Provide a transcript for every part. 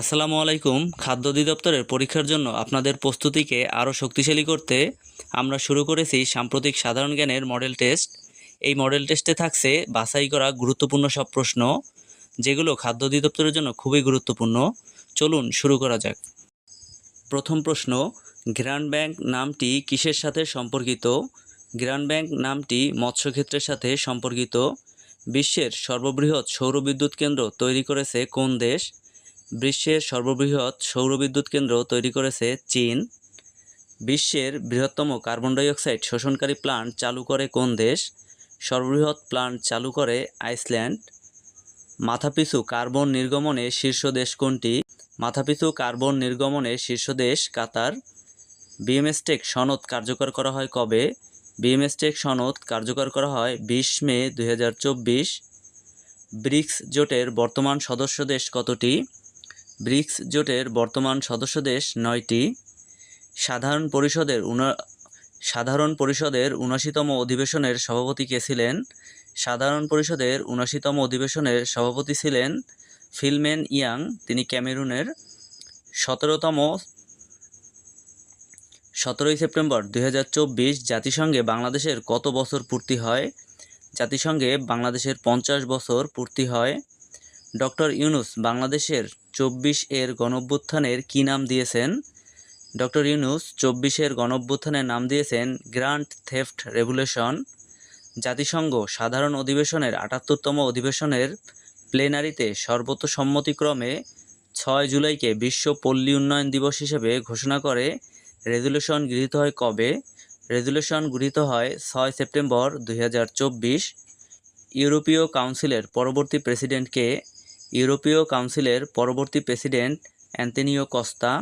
আসসালামু আলাইকুম। খাদ্য অধিদপ্তরের পরীক্ষার জন্য আপনাদের প্রস্তুতিকে আরও শক্তিশালী করতে আমরা শুরু করেছি সাম্প্রতিক সাধারণ জ্ঞানের মডেল টেস্ট। এই মডেল টেস্টে থাকছে বাছাই করা গুরুত্বপূর্ণ সব প্রশ্ন, যেগুলো খাদ্য অধিদপ্তরের জন্য খুবই গুরুত্বপূর্ণ। চলুন শুরু করা যাক। প্রথম প্রশ্ন গ্রান্ড ব্যাংক নামটি কিসের সাথে সম্পর্কিত? গ্রান্ড ব্যাংক নামটি মৎস্যক্ষেত্রের সাথে সম্পর্কিত। বিশ্বের সর্ববৃহৎ সৌরবিদ্যুৎ কেন্দ্র তৈরি করেছে কোন দেশ? বিশ্বের সর্ববৃহৎ সৌরবিদ্যুৎ কেন্দ্র তৈরি করেছে চীন। বিশ্বের বৃহত্তম কার্বন ডাইঅক্সাইড শোষণকারী প্লান্ট চালু করে কোন দেশ? সর্ববৃহৎ প্লান্ট চালু করে আইসল্যান্ড। মাথাপিছু কার্বন নির্গমনে শীর্ষ দেশ কোনটি? মাথাপিছু কার্বন নির্গমনে শীর্ষ দেশ কাতার। বিএমএসটেক সনদ কার্যকর করা হয় কবে? বিএমএসটেক সনদ কার্যকর করা হয় বিশ মে দু হাজার চব্বিশ। ব্রিক্স জোটের বর্তমান সদস্য দেশ কতটি? ব্রিক্স জোটের বর্তমান সদস্য দেশ নয়টি। সাধারণ পরিষদের সাধারণ পরিষদের উনাশিতম অধিবেশনের সভাপতি কে ছিলেন? সাধারণ পরিষদের উনাশিতম অধিবেশনের সভাপতি ছিলেন ফিলমেন ইয়াং, তিনি ক্যামেরুনের। সতেরোতম, সতেরোই সেপ্টেম্বর দু হাজার চব্বিশ জাতিসংঘে বাংলাদেশের কত বছর পূর্তি হয়? জাতিসংঘে বাংলাদেশের পঞ্চাশ বছর পূর্তি হয়। ডক্টর ইউনুস বাংলাদেশের চব্বিশ এর গণঅভ্যুত্থানের কী নাম দিয়েছেন? ডক্টর ইউনুস চব্বিশের গণভ্যুত্থানের নাম দিয়েছেন গ্র্যান্ড থেফট রেভুলেশন। জাতিসংঘ সাধারণ অধিবেশনের আটাত্তরতম অধিবেশনের প্লেনারিতে সর্বতসম্মতিক্রমে ছয় জুলাইকে বিশ্ব পল্লী উন্নয়ন দিবস হিসেবে ঘোষণা করে রেজুলেশন গৃহীত হয় কবে? রেজুলেশন গৃহীত হয় ছয় সেপ্টেম্বর দু হাজার চব্বিশ। ইউরোপীয় কাউন্সিলের পরবর্তী প্রেসিডেন্টকে ইউরোপীয় কাউন্সিলের পরবর্তী প্রেসিডেন্ট অ্যান্টনিও কস্তা,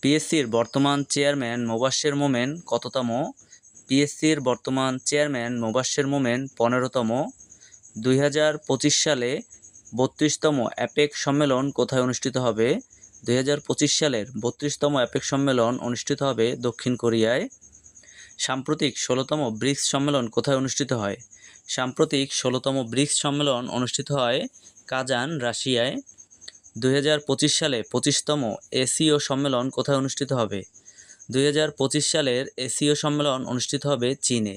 পিএসসির বর্তমান চেয়ারম্যান মোবাশ্বের মোমেন কততম, পিএসসির বর্তমান চেয়ারম্যান মোবাশ্বের মোমেন পনেরোতম, দুই হাজার পঁচিশ সালে বত্রিশতম অ্যাপেক সম্মেলন কোথায় অনুষ্ঠিত হবে, দুই হাজার পঁচিশ সালের বত্রিশতম অ্যাপেক সম্মেলন অনুষ্ঠিত হবে দক্ষিণ কোরিয়ায়, সাম্প্রতিক ষোলোতম ব্রিক্স সম্মেলন কোথায় অনুষ্ঠিত হয়, সাম্প্রতিক ষোলোতম ব্রিক্স সম্মেলন অনুষ্ঠিত হয় কাজান রাশিয়ায় দুই হাজার পঁচিশ সালে পঁচিশতম এসিও সম্মেলন কোথায় অনুষ্ঠিত হবে? দুই হাজার পঁচিশ সালের এসিও সম্মেলন অনুষ্ঠিত হবে চীনে।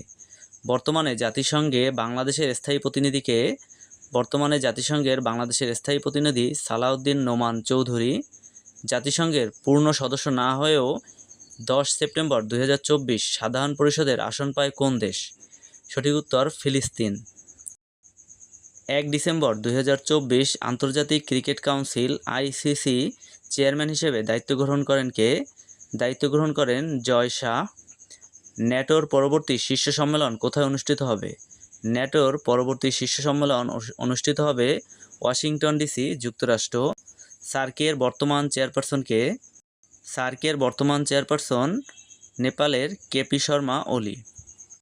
বর্তমানে জাতিসংঘে বাংলাদেশের স্থায়ী প্রতিনিধিকে, বর্তমানে জাতিসংঘের বাংলাদেশের স্থায়ী প্রতিনিধি সালাউদ্দিন নোমান চৌধুরী, জাতিসংঘের পূর্ণ সদস্য না হয়েও দশ সেপ্টেম্বর দুই হাজার চব্বিশ সাধারণ পরিষদের আসন পায় কোন দেশ? সঠিক উত্তর ফিলিস্তিন। এক ডিসেম্বর দুই হাজার চব্বিশ আন্তর্জাতিক ক্রিকেট কাউন্সিল আইসিসি চেয়ারম্যান হিসেবে দায়িত্ব গ্রহণ করেন কে? দায়িত্ব গ্রহণ করেন জয় শাহ। ন্যাটোর পরবর্তী শীর্ষ সম্মেলন কোথায় অনুষ্ঠিত হবে? ন্যাটোর পরবর্তী শীর্ষ সম্মেলন অনুষ্ঠিত হবে ওয়াশিংটন ডিসি যুক্তরাষ্ট্র। সার্কের বর্তমান চেয়ারপারসনকে সার্কের বর্তমান চেয়ারপারসন নেপালের কেপি শর্মা ওলি।